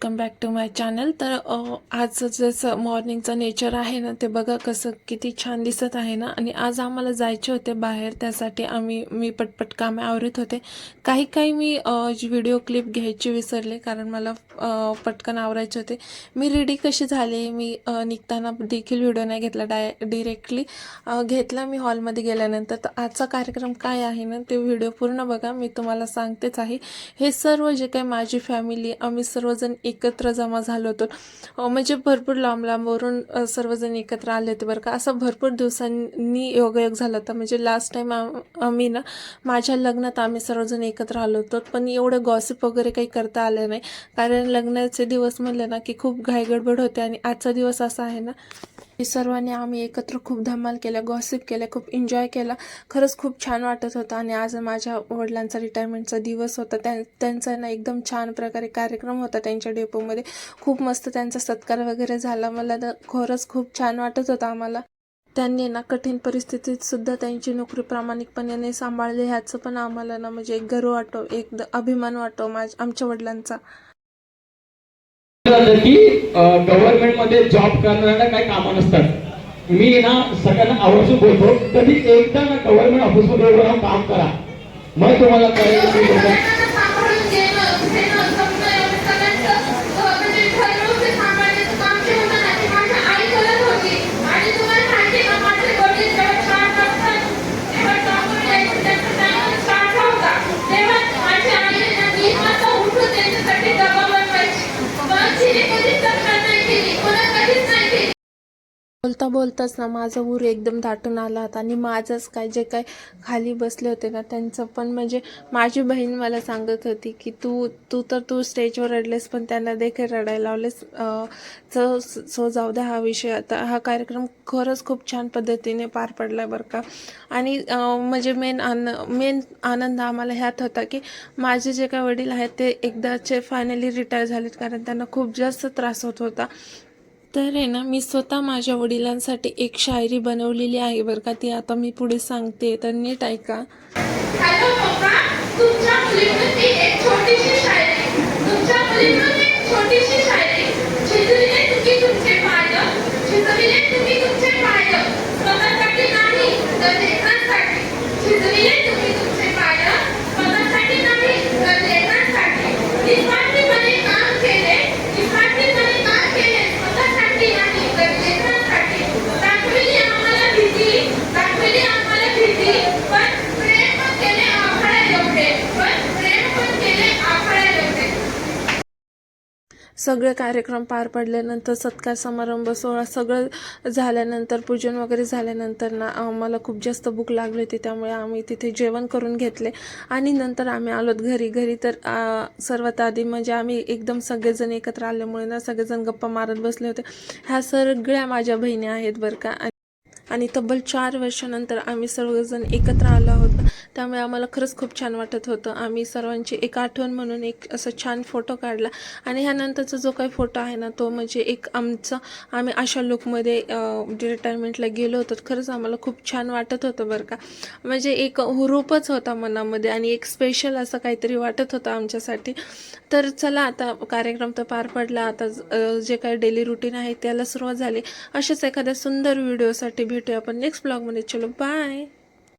Welcome back to my channel तर आजचं जसं मॉर्निंगचं नेचर आहे ना ते बघा कसं किती छान दिसत आहे ना. आणि आज आम्हाला जायचे होते बाहेर त्यासाठी आम्ही मी पटपट कामे आवरत होते. काही काही मी व्हिडिओ क्लिप घ्यायची विसरले कारण मला पटकन आवरायचे होते. मी रेडी कशी झाले? मी निघताना देखील व्हिडिओ नाही घेतला डाय डिरेक्टली घेतला मी हॉलमध्ये गेल्यानंतर. तर आजचा कार्यक्रम काय आहे ना ते व्हिडिओ पूर्ण बघा. मी तुम्हाला सांगतेच आहे. हे सर्व जे काही माझी फॅमिली आम्ही सर्वजण एकत्र जमा झालो होतो. म्हणजे भरपूर लांब लांबवरून सर्वजण एकत्र आले होते बरं का. असं भरपूर दिवसांनी योगायोग झाला होता. म्हणजे लास्ट टाईम आम्ही ना माझ्या लग्नात आम्ही सर्वजण एकत्र आलो होतो. पण एवढं गॉसिप वगैरे काही करता आलं नाही. कारण लग्नाचे दिवस म्हणले ना की खूप घाईगडबड होते. आणि आजचा दिवस असा आहे ना सर्वांनी आम्ही एकत्र खूप धमाल केल्या गॉसिप केल्या खूप एन्जॉय केला. खरंच खूप छान वाटत होतं आणि आज माझ्या वडिलांचा रिटायरमेंटचा दिवस होता. त्या त्यांचा ना एकदम छान प्रकारे कार्यक्रम होता त्यांच्या डेपोमध्ये खूप मस्त त्यांचा सत्कार वगैरे झाला. मला तर खरंच खूप छान वाटत होतं आम्हाला. त्यांनी ना कठीण परिस्थितीत सुद्धा त्यांची नोकरी प्रामाणिकपणे सांभाळली. ह्याचं पण आम्हाला ना म्हणजे एक गर्व वाटतो एक अभिमान वाटतो माझ आमच्या वडिलांचा. जातं की गव्हर्नमेंटमध्ये जॉब करणाऱ्यांना काही कामं नसतात. मी ना सगळ्यांना आवर्जून बोलतो कधी एकदा ना गव्हर्नमेंट ऑफिसमध्ये राहून काम करा. मग तुम्हाला कळेल की लोकं- सांभाळून घेणं, घेणं, जपणं एवढं सगळ्यांचं, अं, म्हणजे ठरवून ते सांभाळण्याचं काम जे होतं ना, ते माझ्या आई करत होती. आणि तुम्हाला माहिती आहे का, माझे वडील जेव्हा शाळा करतात, तेव्हा डॉक्टर यायचं, त्यांचा time start होता. तेव्हा माझी आई आहे ना, तीन वाजता उठून त्यांच्यासाठी डबा बनवायची. पण तिने कधीच तक्रार नाही केली, कोणा कधीच नाही केली. बोलता बोलताच ना माझा ऊर एकदम दाटून आला होता आणि माझंच काय जे काय खाली बसले होते ना त्यांचं पण म्हणजे माझी बहीण मला सांगत होती की तू तू तर तू स्टेजवर रडलेस पण त्यांना देखील रडायला लावलेस. सो सो जाऊ द्या हा विषय. आता हा कार्यक्रम खरंच खूप छान पद्धतीने पार पडला बरं का. आणि म्हणजे मेन आन मेन आनंद आम्हाला ह्यात होता की माझे जे काय वडील आहेत ते एकदाचे फायनली रिटायर झालेत कारण त्यांना खूप जास्त त्रास होत होता. तर आहे ना मी स्वतः माझ्या वडिलांसाठी एक शायरी बनवलेली आहे बरं का ती आता मी पुढे सांगते. तर नीट ऐका. हॅलो पप्पा तुमच्या मुलीमध्ये एक छोटीशी शायरी तुमच्या मुलीमध्ये एक छोटीशी शायरी शिजविले तुम्ही तुमचे पाय शिजविले तुम्ही तुमचे पाय स्वतःसाठी नाही तर लेकरांसाठी शिजविले तुम्ही तुमचे पाय स्वतःसाठी नाही तर लेकरांसाठी निस्वार्थीपणे काम केले निस्वार्थीपणे काम केले स्वतःसाठी नाही तर लेकरांसाठी दाखविली आम्हाला भीती दाखविली आम्हाला भीती पण प्रेम पण केले आभाळा एवढे पण प्रेम पण केले आभाळा एवढे सगळे कार्यक्रम पार पडल्यानंतर सत्कार समारंभ सोहळा सगळं झाल्यानंतर पूजन वगैरे झाल्यानंतर ना आम्हाला खूप जास्त भूक लागली होती. त्यामुळे आम्ही तिथे जेवण करून घेतले. आणि नंतर आम्ही आलोत घरी. घरी तर सर्वात आधी म्हणजे आम्ही एकदम सगळेजण एकत्र आल्यामुळे ना सगळेजण गप्पा मारत बसले होते. ह्या सगळ्या माझ्या बहिणी आहेत बरं का. आणि तब्बल चार वर्षानंतर आम्ही सर्वजण एकत्र आलो आहोत. त्यामुळे आम्हाला खरंच खूप छान वाटत होतं. आम्ही सर्वांची एक आठवण म्हणून एक असं छान फोटो काढला. आणि ह्यानंतरचा जो काही फोटो आहे ना तो म्हणजे एक आमचा आम्ही अशा लुकमध्ये रिटायरमेंटला गेलो होतो खरंच आम्हाला खूप छान वाटत होतं बरं का. म्हणजे एक हुरूपच होता मनामध्ये आणि एक स्पेशल असं काहीतरी वाटत होतं आमच्यासाठी. तर चला आता कार्यक्रम तर पार पडला. आता जे काही डेली रुटीन आहे त्याला सुरुवात झाली. अशाच एखाद्या सुंदर व्हिडिओसाठी भेटूया आपण नेक्स्ट ब्लॉगमध्ये चलो बाय